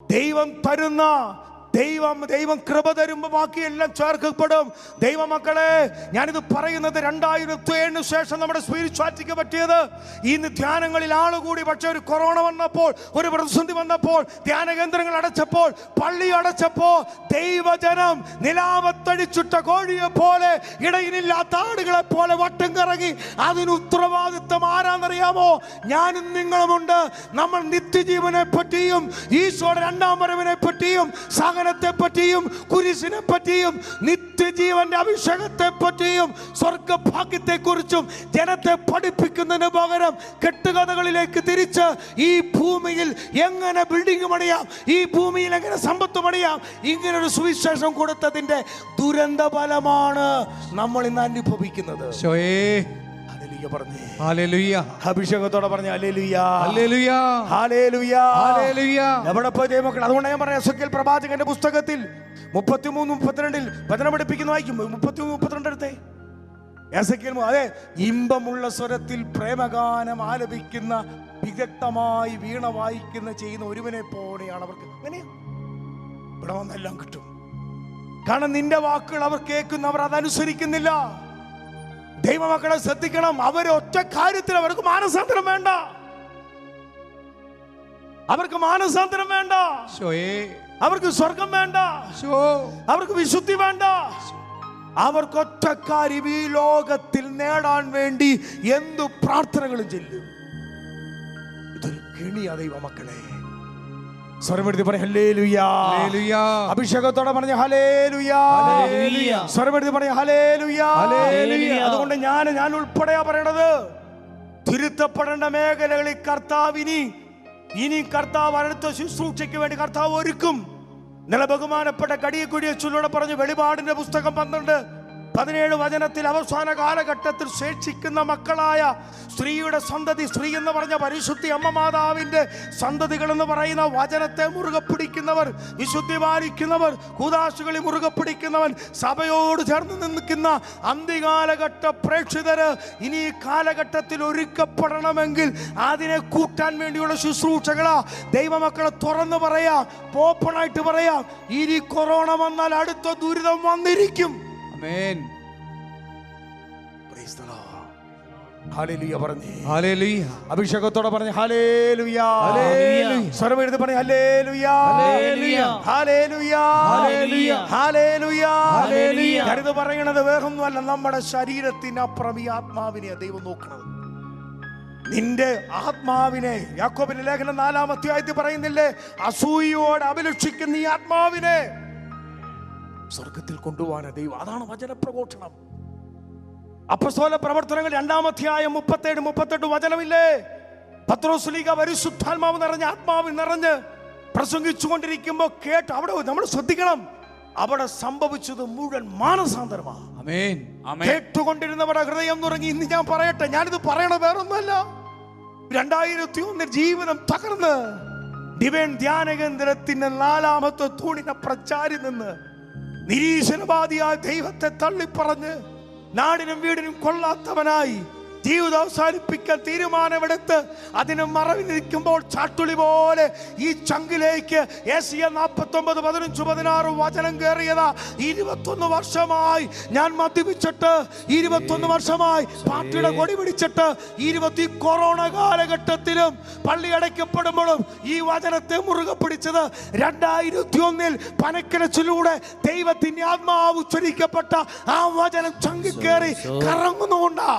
ദൈവം തരുന്ന ദൈവം ദൈവം കൃപ തരുമ്പോൾ ബാക്കിയെല്ലാം ചേർക്കപ്പെടും. ദൈവമക്കളെ ഞാനിത് പറയുന്നത് രണ്ടായിരത്തി ഏഴിന് ശേഷം നമ്മുടെ സ്പിരിച്വാലിറ്റിക്ക് പറ്റിയത്. ഇന്ന് ധ്യാനങ്ങളിൽ ആളുകൂടി പക്ഷേ ഒരു കൊറോണ വന്നപ്പോൾ ഒരു പ്രതിസന്ധി വന്നപ്പോൾ ധ്യാന കേന്ദ്രങ്ങൾ അടച്ചപ്പോൾ പള്ളി അടച്ചപ്പോൾ ദൈവജനം നിലാവത്തടിച്ചുട്ട കോഴിയെ പോലെ ഇടയിലില്ലാത്ത ആടുകളെ പോലെ വട്ടം കറങ്ങി അതിന് ഉത്തരവാദിത്വം ആരാന്നറിയാമോ? ഞാനും നിങ്ങളുമുണ്ട്. നമ്മൾ നിത്യജീവനെ പറ്റിയും ഈശോയുടെ രണ്ടാം വരവിനെ പറ്റിയും സഹനത്തെ പറ്റിയും കുരിശിനെ പറ്റിയും നിത്യജീവന്റെ അഭിഷേകത്തെ പറ്റിയും സ്വർഗഭാഗ്യത്തെ കുറിച്ചും ജനത്തെ പഠിപ്പിക്കുന്നതിന് പകരം കെട്ടുകഥകളിലേക്ക് തിരിച്ച് ഈ ഭൂമിയിൽ എങ്ങനെ ബിൽഡിംഗ് പണിയാം? ഈ ഭൂമിയിൽ എങ്ങനെ സമ്പത്ത് പണിയാം? ഇങ്ങനൊരു സുവിശേഷം കൊടുത്തതിന്റെ ദുരന്ത ഫലമാണ് നമ്മൾ ഇന്ന് അനുഭവിക്കുന്നത്. പറഞ്ഞേ. അഭിഷേകത്തോടെ പറഞ്ഞ ദൈവമക്കൾ അതുകൊണ്ട് ഞാൻ പറഞ്ഞ എസക്കേൽ പ്രവാചകന്റെ പുസ്തകത്തിൽ മുപ്പത്തിമൂന്ന് മുപ്പത്തിരണ്ടിൽ വചനം പഠിപ്പിക്കുന്ന വായിക്കും. മുപ്പത്തിമൂന്ന് മുപ്പത്തിരണ്ട് എടുത്തേ. എസക്കേൽ അതെ ഇമ്പമുള്ള സ്വരത്തിൽ പ്രേമഗാനം ആലപിക്കുന്ന വിദഗ്ധമായി വീണ വായിക്കുന്ന ചെയ്യുന്ന ഒരുവനെ പോലെയാണ് അവർക്ക്. അങ്ങനെയാ? ഇവിടെ വന്നെല്ലാം കിട്ടും. കാരണം നിന്റെ വാക്കുകൾ അവർ കേൾക്കുന്നു അവർ അതനുസരിക്കുന്നില്ല. ദൈവമക്കളെ ശ്രദ്ധിക്കണം. അവർ ഒറ്റ കാര്യത്തിൽ അവർക്ക് മാനസാന്തരം വേണ്ട. അവർക്ക് മാനസാന്തരം വേണ്ട. അവർക്ക് സ്വർഗം വേണ്ട. അവർക്ക് വിശുദ്ധി വേണ്ട. അവർക്ക് ഒറ്റക്കാര്യം ഈ ലോകത്തിൽ നേടാൻ വേണ്ടി എന്തു പ്രാർത്ഥനകളും ചെല്ലും. ഇതൊരു കിണിയ ദൈവമക്കളെ. സ്വരമെടുത്ത് അഭിഷേകത്തോടെ പറഞ്ഞ. സ്വരമെടുത്ത് ഹല്ലേലൂയ. അതുകൊണ്ട് ഞാൻ ഞാൻ ഉൾപ്പെടെയാ പറയണത്. തിരുത്തപ്പെടേണ്ട മേഖലകളിൽ കർത്താവിനി ഇനി കർത്താവ് അടുത്ത ശുശ്രൂഷയ്ക്ക് വേണ്ടി കർത്താവ് ഒരുക്കും. നില ബഹുമാനപ്പെട്ട കുടിയെ ചൊല്ലോടെ പറഞ്ഞു വെളിപാടിന്റെ പുസ്തകം പന്ത്രണ്ട് പതിനേഴ് വചനത്തിൽ അവസാന കാലഘട്ടത്തിൽ ശേഷിക്കുന്ന മക്കളായ സ്ത്രീയുടെ സന്തതി സ്ത്രീ എന്ന് പറഞ്ഞ പരിശുദ്ധി അമ്മ മാതാവിന്റെ സന്തതികൾ എന്ന് പറയുന്ന വചനത്തെ മുറുകെ പിടിക്കുന്നവർ വിശുദ്ധി പാലിക്കുന്നവർ കൂതാശുകളിൽ മുറുകെ പിടിക്കുന്നവൻ സഭയോട് ചേർന്ന് നിൽക്കുന്ന അന്തികാലഘട്ട പ്രേക്ഷിതര് ഇനി കാലഘട്ടത്തിൽ ഒരുക്കപ്പെടണമെങ്കിൽ അതിനെ കൂട്ടാൻ വേണ്ടിയുള്ള ശുശ്രൂഷകളാ. ദൈവമക്കളെ തുറന്നു പറയാം ഓപ്പണായിട്ട് പറയാം ഇനി കൊറോണ വന്നാൽ അടുത്ത ദുരിതം വന്നിരിക്കും. ആമേൻ. പ്രൈസ് the ലോർഡ് പറഞ്ഞു. അഭിഷേകത്തോടെ പറഞ്ഞു. സ്വരം എഴുതി പറഞ്ഞ പറയണത് വേറൊന്നുമല്ല നമ്മുടെ ശരീരത്തിനപ്പുറം ഈ ആത്മാവിനെ ദൈവം നോക്കണത്. നിന്റെ ആത്മാവിനെ യാക്കോബിന്റെ ലേഖനം നാലാമത്തെ അധ്യായത്തിൽ പറയുന്നില്ലേ അസൂയോട് അഭിലഷിക്കുന്ന ഈ ആത്മാവിനെ. സ്വർഗത്തിൽ കൊണ്ടുപോകാൻ ദൈവം. അതാണ് വചനപ്രഘോഷണം അപ്പസ്തോല പ്രവർത്തനങ്ങൾ രണ്ടാം അധ്യായം മുപ്പത്തേഴ് മുപ്പത്തെട്ട് വചനമില്ലേ? പത്രോസ്ലീഗ പരിശുദ്ധാത്മാവ് നിറഞ്ഞ ആത്മാവ് നിറഞ്ഞ് പ്രസംഗിച്ചുകൊണ്ടിരിക്കുമ്പോൾ കേട്ട് അവിടെ നമ്മൾ ശ്രദ്ധിക്കണം. അവിടെ സംഭവിച്ചത് മുഴുവൻ മാനസാന്തരമാണ് കേട്ടുകൊണ്ടിരുന്നവരുടെ ഹൃദയം തുടങ്ങി ഇന്ന് ഞാൻ പറയട്ടെ ഞാനിത് പറയണ വേറൊന്നുമല്ല. രണ്ടായിരത്തി ഒന്നിൽ ജീവിതം തകർന്ന് ഡിവൈൻ ധ്യാന കേന്ദ്രത്തിന്റെ നാലാമത്തെ തൂണിനെ പ്രചാരി നിന്ന് നിരീശ്വരവാദിയായ ദൈവത്തെ തള്ളിപ്പറഞ്ഞ് നാടിനും വീടിനും കൊള്ളാത്തവനായി ജീവിതം അവസാനിപ്പിക്കാൻ തീരുമാനമെടുത്ത് അതിന് മറവി നിൽക്കുമ്പോൾ ചാട്ടുളി പോലെ ഈ ചങ്കിലേക്ക് ഏസിയ നാൽപ്പത്തി ഒമ്പത് പതിനഞ്ച് പതിനാറ് വചനം കയറിയതാ. ഇരുപത്തൊന്ന് വർഷമായി ഞാൻ മദ്യപിച്ചിട്ട് ഇരുപത്തൊന്ന് വർഷമായി പാർട്ടിയുടെ കൊടി പിടിച്ചിട്ട് ഇരുപത്തി കൊറോണ കാലഘട്ടത്തിലും പള്ളി അടയ്ക്കപ്പെടുമ്പോഴും ഈ വചനത്തെ മുറുകെ പിടിച്ചത് രണ്ടായിരത്തി ഒന്നിൽ പനക്കരച്ചിലൂടെ ദൈവത്തിന്റെ ആത്മാവ് ഉച്ചരിക്കപ്പെട്ട ആ വചനം ചങ്കി കയറി കറങ്ങുന്നുകൊണ്ടാ.